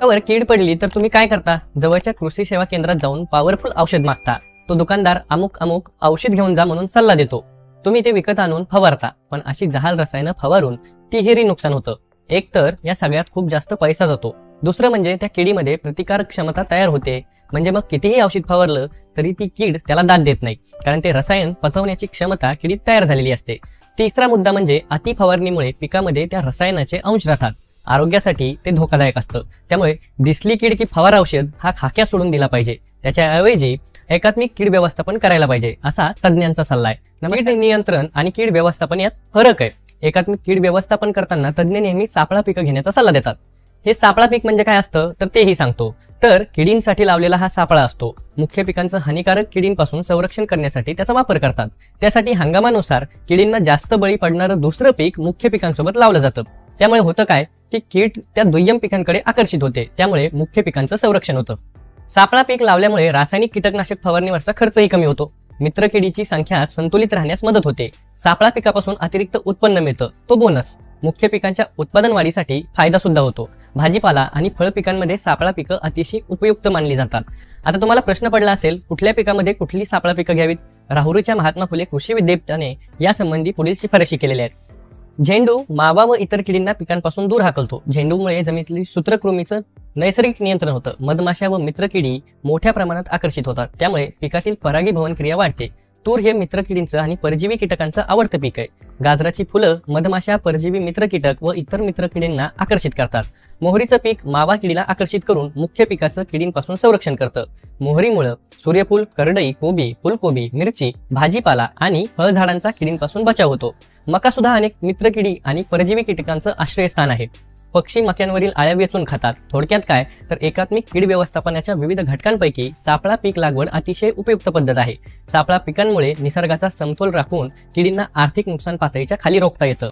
रस्त्यावर कीड पडली तर तुम्ही काय करता? जवळच्या कृषी सेवा केंद्रात जाऊन पॉवरफुल औषध मागता. तो दुकानदार अमुक अमुक औषध घेऊन जा म्हणून सल्ला देतो. तुम्ही ते विकत आणून फवारता पण अशी जहाल रसायनं फवारून तिहेरी नुकसान होतं. एक तर या सगळ्यात खूप जास्त पैसा जातो. दुसरं म्हणजे त्या किडीमध्ये प्रतिकारक क्षमता तयार होते. म्हणजे मग कितीही औषध फवारलं तरी ती कीड त्याला दाद देत नाही. कारण ते रसायन पचवण्याची क्षमता किडीत तयार झालेली असते. तिसरा मुद्दा म्हणजे अति फवारणीमुळे पिकामध्ये त्या रसायनाचे अंश राहतात. आरोग्यासाठी ते धोकादायक असतं. त्यामुळे दिसली कीड की फवार औषध हा खाक्या सोडून दिला पाहिजे. त्याच्याऐवजी एकात्मिक कीड व्यवस्थापन करायला पाहिजे असा तज्ज्ञांचा सल्ला आहे. कीड नियंत्रण आणि कीड व्यवस्थापन यात फरक आहे. एकात्मिक कीड व्यवस्थापन करताना तज्ज्ञ नेहमी सापळा पिकं घेण्याचा सल्ला देतात. हे सापळा पीक म्हणजे काय असतं? तर तेही सांगतो. तर किडींसाठी लावलेला हा सापळा असतो. मुख्य पिकांचं हानिकारक किडींपासून संरक्षण करण्यासाठी त्याचा वापर करतात. त्यासाठी हंगामानुसार किडींना जास्त बळी पडणारं दुसरं पीक मुख्य पिकांसोबत लावलं जातं. त्यामुळे होतं काय की कीड त्या दुय्यम पिकांकडे आकर्षित होते. त्यामुळे मुख्य पिकांचं संरक्षण होतं. सापळा पीक लावल्यामुळे रासायनिक कीटकनाशक फवारणीवरचा खर्चही कमी होतो. मित्र किडीची संख्या संतुलित राहण्यास मदत होते. सापळा पिकापासून अतिरिक्त उत्पन्न मिळतं. तो बोनस मुख्य पिकांच्या उत्पादन वाढीसाठी फायदा सुद्धा होतो. भाजीपाला आणि फळ पिकांमध्ये सापळा पिकं अतिशय उपयुक्त मानली जातात. आता तुम्हाला प्रश्न पडला असेल कुठल्या पिकामध्ये कुठली सापळा पिकं घ्यावीत? राहुरीच्या महात्मा फुले कृषी विद्यापीठाने यासंबंधी पुढील शिफारशी केलेल्या आहेत. झेंडू मावा व इतर किडींना पिकांपासून दूर हाकलतो. झेंडूमुळे जमिनीतली सूत्रकृमीचं नैसर्गिक नियंत्रण होतं. मधमाशा व मित्रकिडी मोठ्या प्रमाणात आकर्षित होतात. त्यामुळे पिकातील परागीभवन क्रिया वाढते. तूर हे मित्रकिडींचं आणि परजीवी कीटकांचं आवडतं पीक आहे. गाजराची फुलं मधमाशा परजीवी मित्र कीटक व इतर मित्र किडींना आकर्षित करतात. मोहरीचं पीक मावा किडीला आकर्षित करून मुख्य पिकाचं किडींपासून संरक्षण करतं. मोहरीमुळं सूर्यफूल करडई कोबी फुलकोबी मिरची भाजीपाला आणि फळझाडांचा किडींपासून बचाव होतो. मका सुद्धा अनेक मित्रकिडी आणि परजीवी कीटकांचं आश्रयस्थान आहे. पक्षी मक्यांवरील आळ्या वेचून खातात. थोडक्यात काय? तर एकात्मिक कीड व्यवस्थापनाच्या विविध घटकांपैकी सापळा पीक लागवड अतिशय उपयुक्त पद्धत आहे. सापळा पिकांमुळे निसर्गाचा समतोल राखून किडींना आर्थिक नुकसान पातळीच्या खाली रोखता येतं.